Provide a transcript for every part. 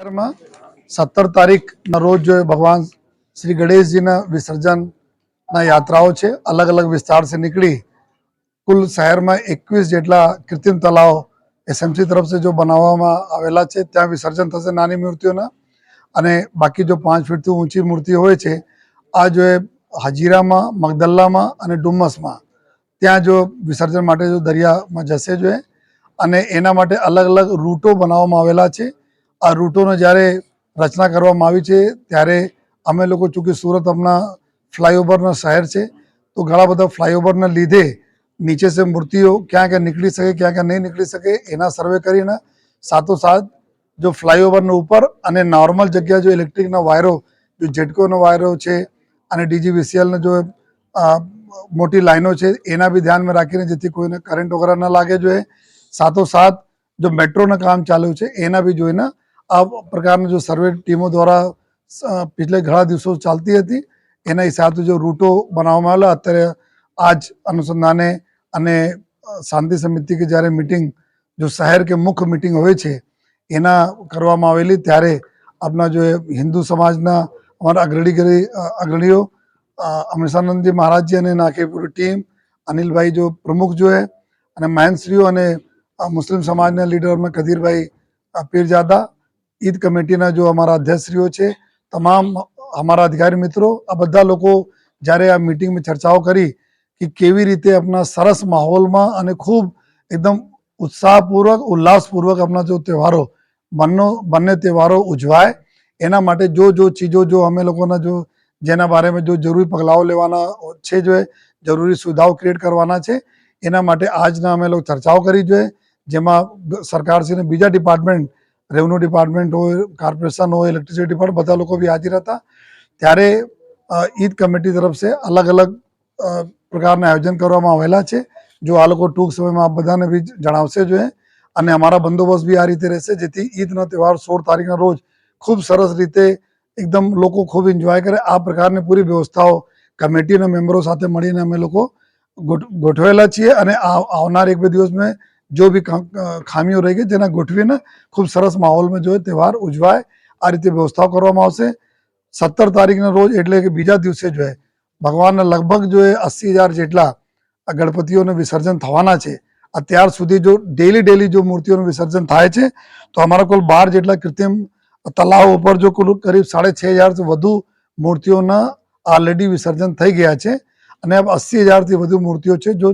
શહેરમાં સત્તર તારીખના રોજ ભગવાન શ્રી ગણેશજીના વિસર્જનના યાત્રાઓ છે. અલગ અલગ વિસ્તારથી નીકળી કુલ શહેરમાં એકવીસ જેટલા કૃત્રિમ તલાવ એસએમસી તરફથી જો બનાવવામાં આવેલા છે. ત્યાં વિસર્જન થશે નાની મૂર્તિઓના અને બાકી જો પાંચ ફીટથી ઊંચી મૂર્તિ હોય છે, આ જો હજીરામાં, મગદલ્લામાં અને ડુમ્મસમાં ત્યાં જો વિસર્જન માટે જો દરિયામાં જશે જો અને એના માટે અલગ અલગ રૂટો બનાવવામાં આવેલા છે. આ રૂટોનો જ્યારે રચના કરવામાં આવી છે, ત્યારે અમે લોકો ચૂંકી સુરત હમણાં ફ્લાયઓવરના શહેર છે, તો ઘણા બધા ફ્લાયઓવરના લીધે નીચે સે મૂર્તિઓ ક્યાં ક્યાં નીકળી શકે, ક્યાં ક્યાં નહીં નીકળી શકે, એના સર્વે કરીને સાથોસાથ જો ફ્લાયઓવરના ઉપર અને નોર્મલ જગ્યા જો ઇલેક્ટ્રિકના વાયરો, જો જેટકોનો વાયરો છે અને ડીજીવીસીએલનો જો મોટી લાઈનો છે, એના બી ધ્યાનમાં રાખીને જેથી કોઈને કરંટ વગેરે ન લાગે જોઈએ. સાથોસાથ જો મેટ્રોનું કામ ચાલુ છે, એના બી જોઈને આ પ્રકારની જો સર્વે ટીમો દ્વારા પિછલે ઘણા દિવસો ચાલતી હતી એના હિસાબથી જો રૂટો બનાવવામાં આવેલા અત્યારે આજ અનુસંધાને અને શાંતિ સમિતિ કે જ્યારે મિટિંગ જો શહેર કે મુખ્ય મિટિંગ હોય છે એના કરવામાં આવેલી ત્યારે આપણા જો હિન્દુ સમાજના અમારા અગ્રણી અગ્રણીઓ અ, મહારાજજી અને નાખી પૂરી ટીમ અનિલભાઈ જો પ્રમુખ જો અને મહેનશ્રીઓ અને મુસ્લિમ સમાજના લીડર અમે કદીરભાઈ પીરજાદા ઈદ કમિટીના જો અમારા અધ્યક્ષશ્રીઓ છે, તમામ અમારા અધિકારી મિત્રો, આ બધા લોકો જ્યારે આ મિટિંગમાં ચર્ચાઓ કરી કે કેવી રીતે આપણા સરસ માહોલમાં અને ખૂબ એકદમ ઉત્સાહપૂર્વક, ઉલ્લાસપૂર્વક આપણા જો તહેવારો બંને બંને તહેવારો ઉજવાય, એના માટે જો જો ચીજો જો અમે લોકોના જો જેના બારેમાં જો જરૂરી પગલાઓ લેવાના છે, જો જરૂરી સુવિધાઓ ક્રિએટ કરવાના છે, એના માટે આજના અમે લોકો ચર્ચાઓ કરી જોઈએ, જેમાં સરકારશ્રીને બીજા ડિપાર્ટમેન્ટ રેવન્યુ ડિપાર્ટમેન્ટ હોય કોર્પોરેશન હોય ઇલેક્ટ્રિસિટી ડિપાર્ટમેન્ટ બધા લોકો બી હાજર હતા. ત્યારે ઈદ કમિટી તરફ છે અલગ અલગ પ્રકારના આયોજન કરવામાં આવેલા છે. જો આ લોકો ટૂંક સમયમાં આપ બધાને બી જણાવશે જોઈએ અને અમારા બંદોબસ્ત બી આ રીતે રહેશે, જેથી ઈદનો તહેવાર સોળ તારીખના રોજ ખૂબ સરસ રીતે એકદમ લોકો ખૂબ એન્જોય કરે. આ પ્રકારની પૂરી વ્યવસ્થાઓ કમિટીના મેમ્બરો સાથે મળીને અમે લોકો ગોઠવેલા છીએ. અને આવનાર એક બે દિવસમાં જો બી ખામીઓ રહી ગઈ જેને ગોઠવીને ખૂબ સરસ માહોલમાં જો એ તહેવાર ઉજવાય આ રીતે વ્યવસ્થાઓ કરવામાં આવશે સત્તર તારીખના રોજ એટલે કે બીજા દિવસે જો ભગવાનના લગભગ જો એ અસી હજાર જેટલા ગણપતિઓનું વિસર્જન થવાના છે અત્યાર સુધી જો ડેલી ડેલી જો મૂર્તિઓનું વિસર્જન થાય છે તો અમારા કુલ બાર જેટલા કૃત્રિમ તલાવ ઉપર જો કુલ કરીબ સાડે છ હજારથી વધુ મૂર્તિઓના ઓલરેડી વિસર્જન થઈ ગયા છે અને अब અસી હજારથી વધુ મૂર્તિઓ છે જો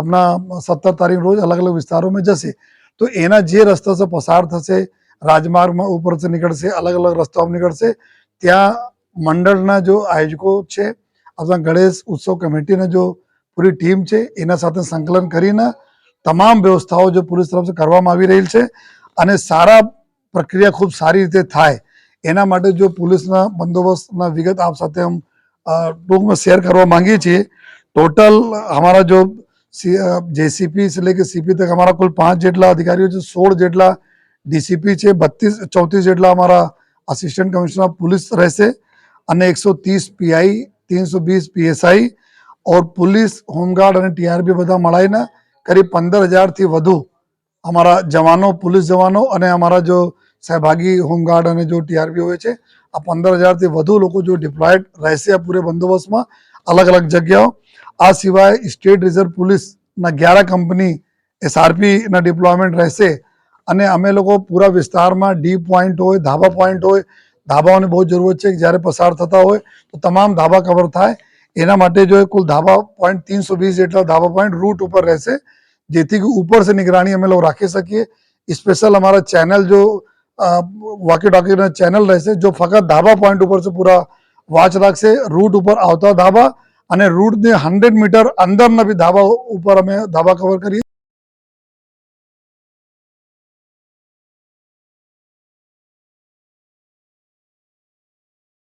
હમણાં સત્તર તારીખ રોજ અલગ અલગ વિસ્તારોમાં જશે. તો એના જે રસ્તા પસાર થશે, રાજમાર્ગમાં ઉપરથી નીકળશે અલગ અલગ રસ્તાઓ નીકળશે, ત્યાં મંડળના જો આયોજકો છે આપણા ગણેશ ઉત્સવ કમિટીના જો પૂરી ટીમ છે, એના સાથે સંકલન કરીને તમામ વ્યવસ્થાઓ જો પોલીસ તરફથી કરવામાં આવી રહી છે અને સારા પ્રક્રિયા ખૂબ સારી રીતે થાય, એના માટે જો પોલીસના બંદોબસ્તના વિગત આપ સાથે અમે ટૂંકમાં શેર કરવા માંગીએ છીએ, ટોટલ અમારા જો जेसीपी से लेकर सीपी तक हमारा कुल पाँच जेटला अधिकारी जो सोलह जेटला डीसीपी छे बत्तीस, चौतीस जेटला हमारा असिस्टेंट कमिश्नर पुलिस रह से अन्य एक सौ तीस पी आई तीन सौ बीस पी एस आई और पुलिस, होमगार्ड और टीआरपी बदा मड़ाई ने, करीब पंदर हज़ार थी वधु। हमारा जवानों, पुलिस जवानों अने हमारा जो सहभागी होमगार्ड अने जो टीआरपी हुए छे आ पंदर हज़ार थी वधु, लोग जो डिप्लॉयड रह से पूरे बंदोबस्त में अलग अलग जगह આ સિવાય સ્ટેટ રિઝર્વ પોલીસના ગ્યારા કંપની એસઆરપીના ડિપ્લોયમેન્ટ રહેશે અને અમે લોકો પૂરા વિસ્તારમાં ડી પોઈન્ટ હોય, ધાબા પોઈન્ટ હોય, ધાબાઓની બહુ જરૂરત છે જ્યારે પસાર થતા હોય તો તમામ ધાબા કવર થાય. એના માટે જો કુલ ધાબા પોઈન્ટ તીનસો વીસ જેટલા ધાબા પોઈન્ટ રૂટ ઉપર રહેશે, જેથી કે ઉપરથી નિગરાણી અમે લોકો રાખી શકીએ. સ્પેશિયલ અમારા ચેનલ જો વોકી ટોકીના ચેનલ રહેશે, જો ફક્ત ધાબા પોઈન્ટ ઉપર પૂરા વાચ રાખશે રૂટ ઉપર આવતા ધાબા અને રૂટની હંડ્રેડ મીટર અંદરના બી ધાબા ઉપર અમે ધાબા કવર કરીએ.